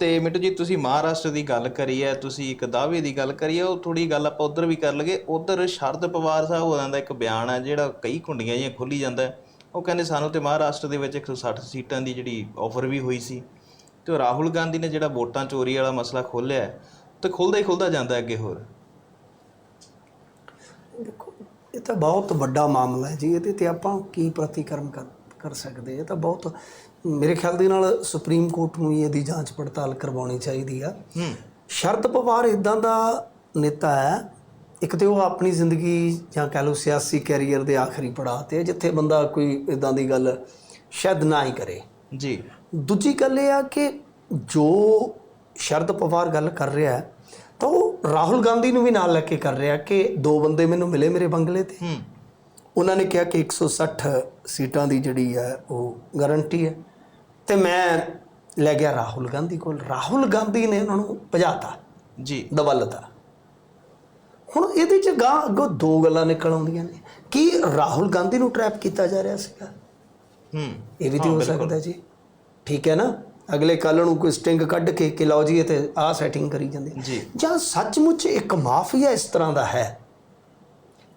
ਤੇ ਮਿੰਟੂ ਜੀ, ਤੁਸੀਂ ਮਹਾਰਾਸ਼ਟਰ ਦੀ ਗੱਲ ਕਰੀ ਹੈ ਤੁਸੀਂ ਇੱਕ ਦਾਅਵੇ ਦੀ ਗੱਲ ਕਰੀ ਹੈ ਉਹ ਥੋੜੀ ਗੱਲ ਆਪਾਂ ਉਧਰ ਵੀ ਕਰ ਲਗੇ ਉਧਰ ਸ਼ਰਦ ਪਵਾਰ ਸਾਹਿਬ ਹੋਰਾਂ ਦਾ ਇੱਕ ਬਿਆਨ ਹੈ ਜਿਹੜਾ ਕਈ ਕੁੰਡੀਆਂ ਜਿਹੀਆਂ ਖੁੱਲੀ ਜਾਂਦਾ ਉਹ ਕਹਿੰਦੇ, ਸਾਨੂੰ ਤੇ ਮਹਾਰਾਸ਼ਟਰ ਦੇ ਵਿੱਚ 160 ਸੀਟਾਂ ਦੀ ਜਿਹੜੀ ਆਫਰ ਵੀ ਹੋਈ ਸੀ ਤੇ ਉਹ ਰਾਹੁਲ ਗਾਂਧੀ ਨੇ ਜਿਹੜਾ ਵੋਟਾਂ ਚੋਰੀ ਵਾਲਾ ਮਸਲਾ ਖੋਲ੍ਹਿਆ ਹੈ ਤੇ ਖੁੱਲਦਾ ਹੀ ਖੁੱਲਦਾ ਜਾਂਦਾ ਅੱਗੇ ਹੋਰ। ਦੇਖੋ, ਇਹ ਤਾਂ ਬਹੁਤ ਵੱਡਾ ਮਾਮਲਾ ਹੈ ਜੀ। ਇਹਦੇ ਤੇ ਆਪਾਂ ਕੀ ਪ੍ਰਤੀਕਰਮ ਕਰ ਕਰ ਸਕਦੇ। ਇਹ ਤਾਂ ਬਹੁਤ ਮੇਰੇ ਖਿਆਲ ਦੇ ਨਾਲ ਸੁਪਰੀਮ ਕੋਰਟ ਨੂੰ ਹੀ ਇਹਦੀ ਜਾਂਚ ਪੜਤਾਲ ਕਰਵਾਉਣੀ ਚਾਹੀਦੀ ਆ। ਸ਼ਰਦ ਪਵਾਰ ਇਦਾਂ ਦਾ ਨੇਤਾ ਹੈ ਇੱਕ ਤੇ ਉਹ ਆਪਣੀ ਜ਼ਿੰਦਗੀ ਜਾਂ ਕਹ ਲਓ ਸਿਆਸੀ ਕੈਰੀਅਰ ਦੇ ਆਖਰੀ ਪੜਾਅ ਤੇ ਜਿੱਥੇ ਬੰਦਾ ਕੋਈ ਇਦਾਂ ਦੀ ਗੱਲ ਸ਼ਾਇਦ ਨਾ ਹੀ ਕਰੇ। ਜੀ। ਦੂਜੀ ਗੱਲ ਇਹ ਆ ਕਿ ਜੋ ਸ਼ਰਦ ਪਵਾਰ ਗੱਲ ਕਰ ਰਿਹਾ ਹੈ ਤਾਂ ਉਹ ਰਾਹੁਲ ਗਾਂਧੀ ਨੂੰ ਵੀ ਨਾਲ ਲੈ ਕੇ ਕਰ ਰਿਹਾ ਕਿ ਦੋ ਬੰਦੇ ਮੈਨੂੰ ਮਿਲੇ ਮੇਰੇ ਬੰਗਲੇ ਤੇ। ਹੂੰ। ਉਹਨਾਂ ਨੇ ਕਿਹਾ ਕਿ 160 ਸੀਟਾਂ ਦੀ ਜਿਹੜੀ ਹੈ ਉਹ ਗਾਰੰਟੀ ਹੈ। ਤੇ ਮੈਂ ਲੈ ਗਿਆ ਰਾਹੁਲ ਗਾਂਧੀ ਕੋਲ। ਰਾਹੁਲ ਗਾਂਧੀ ਨੇ ਉਹਨਾਂ ਨੂੰ ਭਜਾਤਾ ਜੀ। ਦਵਲਤਾ। ਹੁਣ ਇਹਦੇ ਚ ਗਾਂ ਅੱਗੋਂ ਦੋ ਗੱਲਾਂ ਨਿਕਲ ਆਉਂਦੀਆਂ ਨੇ। ਕੀ ਰਾਹੁਲ ਗਾਂਧੀ ਨੂੰ ਟਰੈਪ ਕੀਤਾ ਜਾ ਰਿਹਾ ਸੀਗਾ? ਹੂੰ। ਇਹ ਵੀ ਤੇ ਹੋ ਸਕਦਾ ਜੀ। ਠੀਕ ਹੈ ਨਾ? ਅਗਲੇ ਕੱਲ ਨੂੰ ਕੋਈ ਸਟਿੰਗ ਕੱਢ ਕੇ ਕਿ ਲਓ ਜੀ ਇਹ ਤੇ ਆਹ ਸੈਟਿੰਗ ਕਰੀ ਜਾਂਦੇ। ਜੀ। ਜਾਂ ਸੱਚਮੁੱਚ ਇੱਕ ਮਾਫੀਆ ਇਸ ਤਰ੍ਹਾਂ ਦਾ ਹੈ?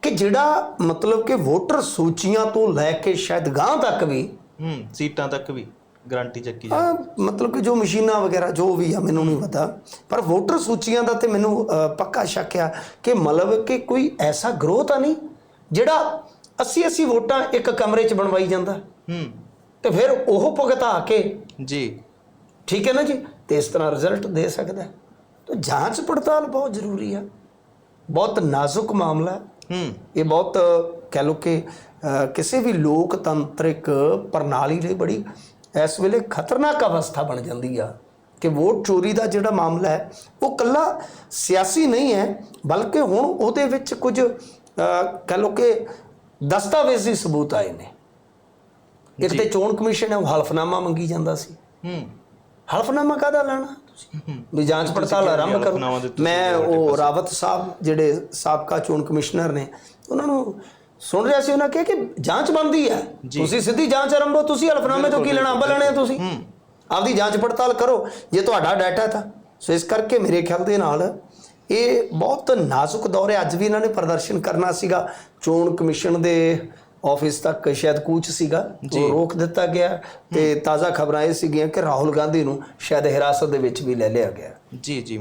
ਕਿ ਜਿਹੜਾ ਮਤਲਬ ਕਿ ਵੋਟਰ ਸੂਚੀਆਂ ਤੋਂ ਲੈ ਕੇ ਸ਼ਾਇਦ ਗਾਂ ਤੱਕ ਵੀ ਹੂੰ ਸੀਟਾਂ ਤੱਕ ਵੀ ਗਾਰੰਟੀ ਚੱਕੀ ਜਾ ਆ ਮਤਲਬ ਕਿ ਜੋ ਮਸ਼ੀਨਾਂ ਵਗੈਰਾ ਜੋ ਵੀ ਆ ਮੈਨੂੰ ਨਹੀਂ ਪਤਾ। ਪਰ ਵੋਟਰ ਸੂਚੀਆਂ ਦਾ ਤੇ ਮੈਨੂੰ ਪੱਕਾ ਸ਼ੱਕ ਆ ਕਿ ਮਤਲਬ ਕਿ ਕੋਈ ਐਸਾ ਗਰੋਹ ਤਾਂ ਨਹੀਂ ਜਿਹੜਾ 80 80 ਵੋਟਾਂ ਇੱਕ ਕਮਰੇ 'ਚ ਬਣਵਾਈ ਜਾਂਦਾ। ਹੂੰ। ਤੇ ਫਿਰ ਉਹ ਭੁਗਤਾ ਕੇ ਜੀ। ਠੀਕ ਹੈ ਨਾ ਜੀ? ਤੇ ਇਸ ਤਰ੍ਹਾਂ ਰਿਜ਼ਲਟ ਦੇ ਸਕਦਾ। ਹੈ। ਤਾਂ ਜਾਂਚ ਪੜਤਾਲ ਬਹੁਤ ਜ਼ਰੂਰੀ ਆ। ਬਹੁਤ ਨਾਜ਼ੁਕ ਮਾਮਲਾ। ਹੂੰ ਇਹ ਬਹੁਤ ਕਹਿ ਲਓ ਕਿ ਕਿਸੇ ਵੀ ਲੋਕਤੰਤਰਿਕ ਪ੍ਰਣਾਲੀ ਲਈ ਬੜੀ ਇਸ ਵੇਲੇ ਖਤਰਨਾਕ ਅਵਸਥਾ ਬਣ ਜਾਂਦੀ ਆ ਕਿ ਵੋਟ ਚੋਰੀ ਦਾ ਜਿਹੜਾ ਮਾਮਲਾ ਹੈ ਉਹ ਕੱਲਾ ਸਿਆਸੀ ਨਹੀਂ ਹੈ ਬਲਕਿ ਹੁਣ ਉਹਦੇ ਵਿੱਚ ਕੁਝ ਕਹਿ ਲਓ ਕਿ ਦਸਤਾਵੇਜ਼ੀ ਸਬੂਤ ਆਏ ਨੇ। ਇਹਦੇ ਤੇ ਚੋਣ ਕਮਿਸ਼ਨ ਨੇ ਉਹ ਹਲਫਨਾਮਾ ਮੰਗੀ ਜਾਂਦਾ ਸੀ। ਹੂੰ। ਹਲਫਨਾਮਾ ਕਾਹਦਾ ਲੈਣਾ? ਵੀ ਜਾਂਚ ਪੜਤਾਲ ਆਰੰਭ ਕਰੋ। ਮੈਂ ਉਹ ਰਾਵਤ ਸਾਹਿਬ ਜਿਹੜੇ ਸਾਬਕਾ ਚੋਣ ਕਮਿਸ਼ਨਰ ਨੇ ਉਹਨਾਂ ਨੂੰ ਸੁਣ ਰਿਹਾ ਸੀ ਉਹਨਾਂ ਕਿਹਾ ਕਿ ਜਾਂਚ ਬੰਦੀ ਹੈ। ਤੁਸੀਂ ਸਿੱਧੀ ਜਾਂਚ ਆਰੰਭੋ ਤੁਸੀਂ ਹਲਫਨਾਮੇ ਤੋਂ ਕੀ ਲੈਣਾ ਅੰਬ ਲੈਣੇ ਆ ਤੁਸੀਂ? ਆਪਦੀ ਜਾਂਚ ਪੜਤਾਲ ਕਰੋ ਜੇ ਤੁਹਾਡਾ ਡਾਟਾ ਤਾਂ। ਸੋ ਇਸ ਕਰਕੇ ਮੇਰੇ ਖਿਆਲ ਦੇ ਨਾਲ ਇਹ ਬਹੁਤ ਨਾਜ਼ੁਕ ਦੌਰ ਹੈ। ਅੱਜ ਵੀ ਇਹਨਾਂ ਨੇ ਪ੍ਰਦਰਸ਼ਨ ਕਰਨਾ ਸੀਗਾ ਚੋਣ ਕਮਿਸ਼ਨ ਦੇ ਆਫਿਸ ਤੱਕ ਸ਼ਾਇਦ ਕੂਚ ਸੀਗਾ ਉਹ ਰੋਕ ਦਿੱਤਾ ਗਿਆ ਤੇ ਤਾਜ਼ਾ ਖਬਰਾਂ ਇਹ ਸੀਗੀਆਂ ਕਿ ਰਾਹੁਲ ਗਾਂਧੀ ਨੂੰ ਸ਼ਾਇਦ ਹਿਰਾਸਤ ਦੇ ਵਿੱਚ ਵੀ ਲੈ ਲਿਆ ਗਿਆ। ਜੀ ਜੀ